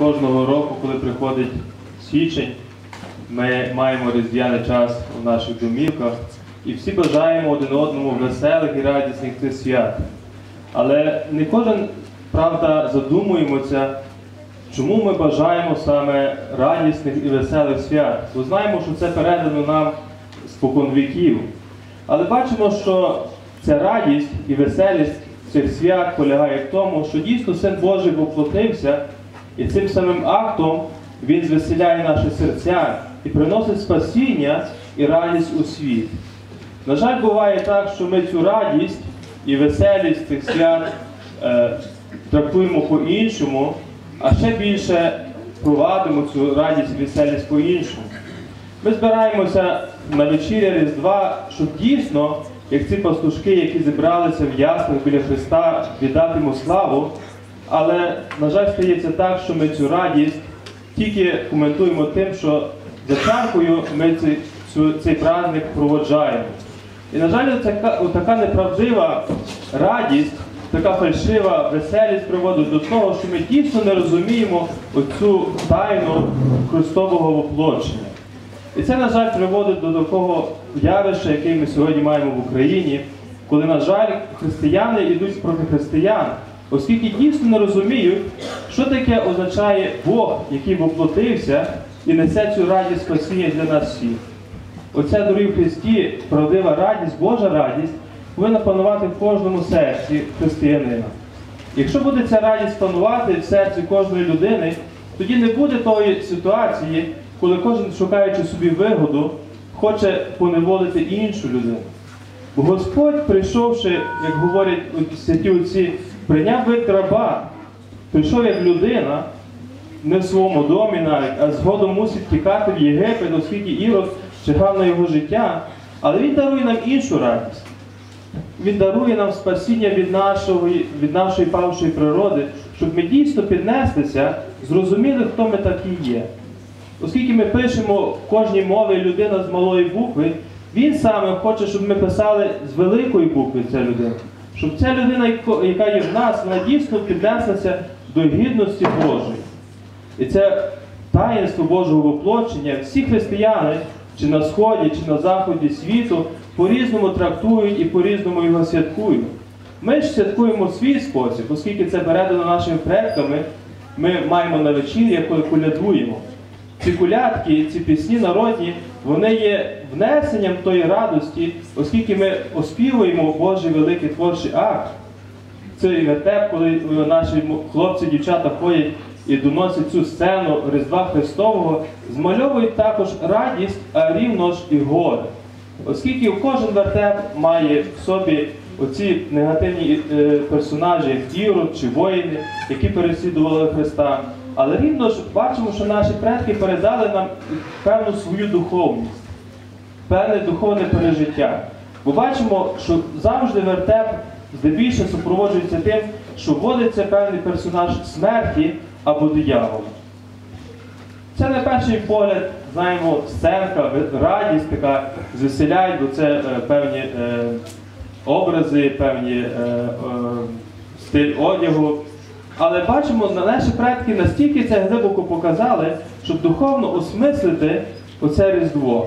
кожного року, коли приходить січень, ми маємо різдвяний час у наших домівках і всі бажаємо один одному веселих і радісних цих свят. Але не кожен, правда, задумуємося, чому ми бажаємо саме радісних і веселих свят. Бо знаємо, що це передано нам спокон віків. Але бачимо, що ця радість і веселість цих свят полягає в тому, що дійсно Син Божий воплотився, і цим самим актом Він звеселяє наші серця і приносить спасіння і радість у світ. На жаль, буває так, що ми цю радість і веселість цих свят е, трактуємо по-іншому, а ще більше провадимо цю радість і веселість по-іншому. Ми збираємося на вечіря Різдва, щоб дійсно, як ці пастушки, які зібралися в яслах біля Христа, віддати йому славу. Але, на жаль, стається так, що ми цю радість тільки коментуємо тим, що за чаркою ми цей, цю, цей праздник проводжаємо. І, на жаль, така, неправдива радість, така фальшива веселість приводить до того, що ми дійсно не розуміємо оцю тайну Христового воплочення. І це, на жаль, приводить до такого явища, яке ми сьогодні маємо в Україні, коли, на жаль, християни йдуть проти християн, оскільки дійсно не розуміють, що таке означає Бог, який воплотився і несе цю радість спасіння для нас всіх. Оця, дорогі в Христі, правдива радість, Божа радість повинна панувати в кожному серці християнина. Якщо буде ця радість панувати в серці кожної людини, тоді не буде тої ситуації, коли кожен, шукаючи собі вигоду, хоче поневолити іншу людину. Бо Господь, прийшовши, як говорять святі отці, прийняв вид раба, прийшов як людина, не в своєму домі навіть, а згодом мусить тікати в Єгипет, оскільки Ірод чекав на його життя, але він дарує нам іншу радість. Він дарує нам спасіння від нашої, від нашої павшої природи, щоб ми дійсно піднеслися, зрозуміли, хто ми такі є. Оскільки ми пишемо в кожній мові людина з малої букви, він саме хоче, щоб ми писали з великої букви ця людина. Щоб ця людина, яка є в нас, вона дійсно піднеслася до гідності Божої. І це таїнство Божого воплочення. Всі християни, чи на сході, чи на заході світу, по-різному трактують і по-різному його святкують. Ми ж святкуємо в свій спосіб, оскільки це передано нашими предками, ми маємо на вечір'я, коли колядуємо. Ці колядки, ці пісні народні, вони є внесенням тої радості, оскільки ми оспівуємо Божий великий творчий акт. Цей вертеп, коли наші хлопці, дівчата ходять і доносять цю сцену Різдва Христового, змальовують також радість, а рівно ж і горе. Оскільки кожен вертеп має в собі оці негативні е, персонажі, як Ірод чи воїни, які переслідували Христа. Але рівно ж бачимо, що наші предки передали нам певну свою духовність певне духовне пережиття. Бо бачимо, що завжди вертеп здебільше супроводжується тим, що вводиться певний персонаж смерті або диявола. Це на перший погляд, знаємо, сценка, радість така звеселяє, бо це е, певні е, образи, певні е, е, стиль одягу. Але бачимо, на- наші предки настільки це глибоко показали, щоб духовно осмислити оце Різдво.